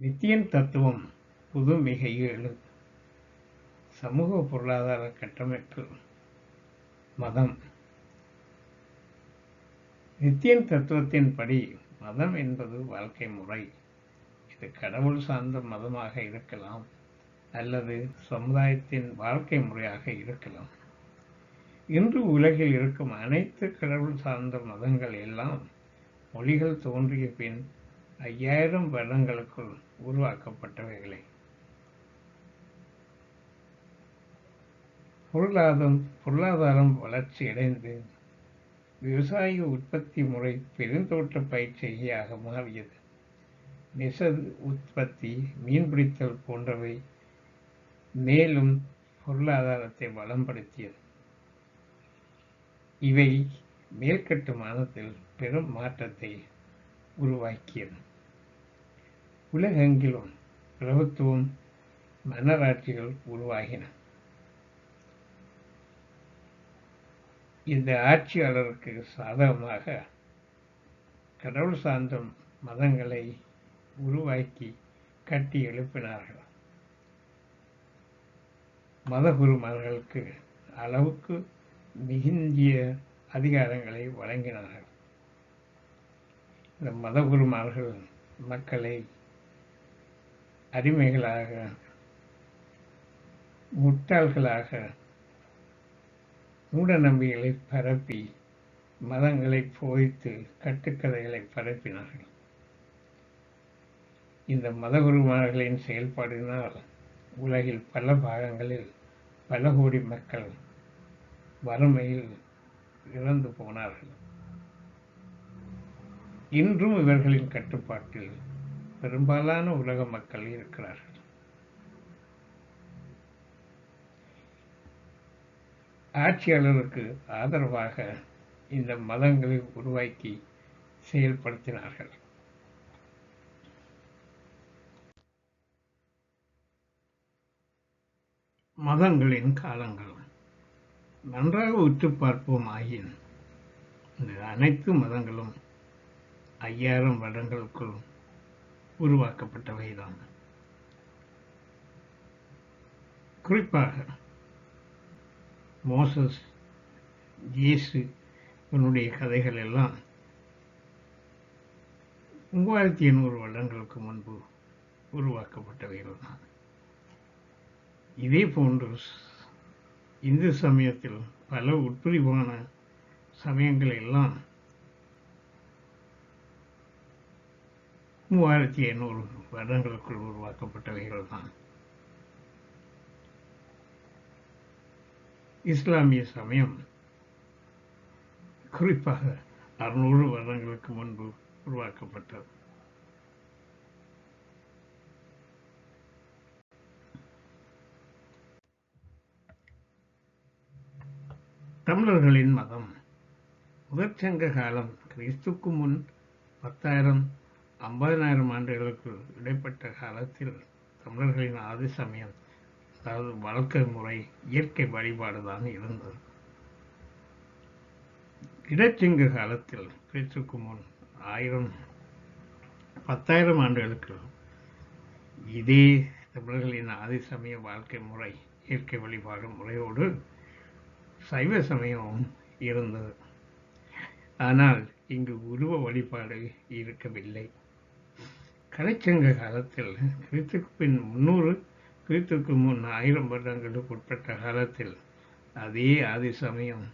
நித்தியன் தத்துவம் புதுமிகை ஏழு. சமூக பொருளாதார கட்டமைப்பு. மதம். நித்தியன் தத்துவத்தின்படி மதம் என்பது வாழ்க்கை முறை. இது கடவுள் சார்ந்த மதமாக இருக்கலாம் அல்லது சமுதாயத்தின் வாழ்க்கை முறையாக இருக்கலாம். இன்று உலகில் இருக்கும் அனைத்து கடவுள் சார்ந்த மதங்கள் எல்லாம் மொழிகள் தோன்றிய பின் ஐயாயிரம் வருடங்களுக்குள் உருவாக்கப்பட்டவைகளே. பொருளாதாரம் பொருளாதாரம் வளர்ச்சியடைந்து விவசாய உற்பத்தி முறை பெருந்தோட்ட பயிற்சியாக மாறியது. நெசல் உற்பத்தி மீன்பிடித்தல் போன்றவை மேலும் பொருளாதாரத்தை வளம்படுத்தியது. இவை மேற்கட்டு மாதத்தில் பெரும் மாற்றத்தை உருவாக்கியது. உலகெங்கிலும் பிரபுத்துவம் மன்னராட்சிகள் உருவாகின. இந்த ஆட்சியாளருக்கு சாதகமாக கடவுள் சார்ந்த மதங்களை உருவாக்கி கட்டி எழுப்பினார்கள். மதகுருமார்களுக்கு அளவுக்கு மிகுந்திய அதிகாரங்களை வழங்கினார்கள். இந்த மதகுருமார்கள் மக்களை அடிமைகளாக முட்டாள்களாக மூட பரப்பி மதங்களை போய்த்து கட்டுக்கதைகளை பரப்பினார்கள். இந்த மதகுருமார்களின் செயல்பாடினால் உலகில் பல பாகங்களில் பல கோடி மக்கள் வறுமையில் இறந்து போனார்கள். இன்றும் இவர்களின் கட்டுப்பாட்டில் பெரும்பாலான உலக மக்கள் இருக்கிறார்கள். ஆட்சியாளருக்கு ஆதரவாக இந்த மதங்களை உருவாக்கி செயல்படுத்தினார்கள். மதங்களின் காலங்கள். நன்றாக உற்று பார்ப்போம் ஆயின் இந்த அனைத்து மதங்களும் ஐயாயிரம் வருடங்களுக்குள் உருவாக்கப்பட்டவைதான். குறிப்பாக மோசஸ் இயேசு இவனுடைய கதைகள் எல்லாம் மூவாயிரத்தி எண்ணூறு வருடங்களுக்கு முன்பு உருவாக்கப்பட்டவைகள் தான் இதே போன்று இந்து சமயத்தில் பல உட்பிரிவான சமயங்கள் எல்லாம் மூவாயிரத்தி எண்ணூறு வருடங்களுக்குள் உருவாக்கப்பட்டவைகள் தான் இஸ்லாமிய சமயம் குறிப்பாக அறுநூறு வருடங்களுக்கு முன்பு உருவாக்கப்பட்டது. தமிழர்களின் மதம் முதற்சங்க காலம் கிறிஸ்துக்கு முன் பத்தாயிரம் ஐம்பதனாயிரம் ஆண்டுகளுக்கு இடைப்பட்ட காலத்தில் தமிழர்களின் ஆதி சமயம் அதாவது வழக்க முறை இயற்கை வழிபாடு தான் இருந்தது. இடச்சிங்க காலத்தில் கிறிஸ்துக்கு முன் ஆயிரம் பத்தாயிரம் ஆண்டுகளுக்கு இதே தமிழர்களின் ஆதி சமய வாழ்க்கை முறை இயற்கை வழிபாடு முறையோடு சைவ சமயமும் இருந்தது. ஆனால் இங்கு உருவ வழிபாடு இருக்கவில்லை. கலைச்சங்க காலத்தில் கிறித்துக்கு பின் முன்னூறு கிறித்துக்கு முன் ஆயிரம் வருடங்களுக்கு உட்பட்ட காலத்தில் அதே ஆதி சமயம்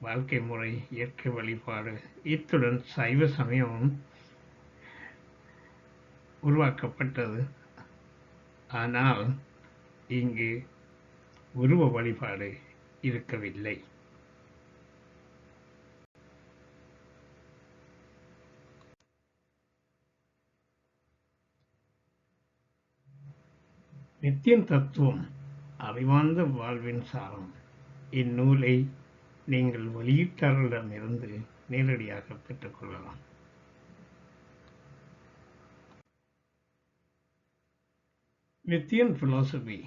வாழ்க்கை முறை இயற்கை வழிபாடு இத்துடன் சைவ சமயமும் உருவாக்கப்பட்டது. ஆனால் இங்கு உருவ வழிபாடு இருக்கவில்லை. நித்தியன் தத்துவம் அறிவார்ந்த வாழ்வின் சாரம் இந்நூலை நீங்கள் வெளியீட்டாளரிடமிருந்து நேரடியாக பெற்றுக்கொள்ளலாம் Nityan Philosophy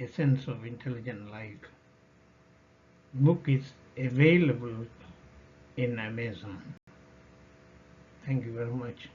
Essence of Intelligent Life book is available in Amazon. Thank you very much.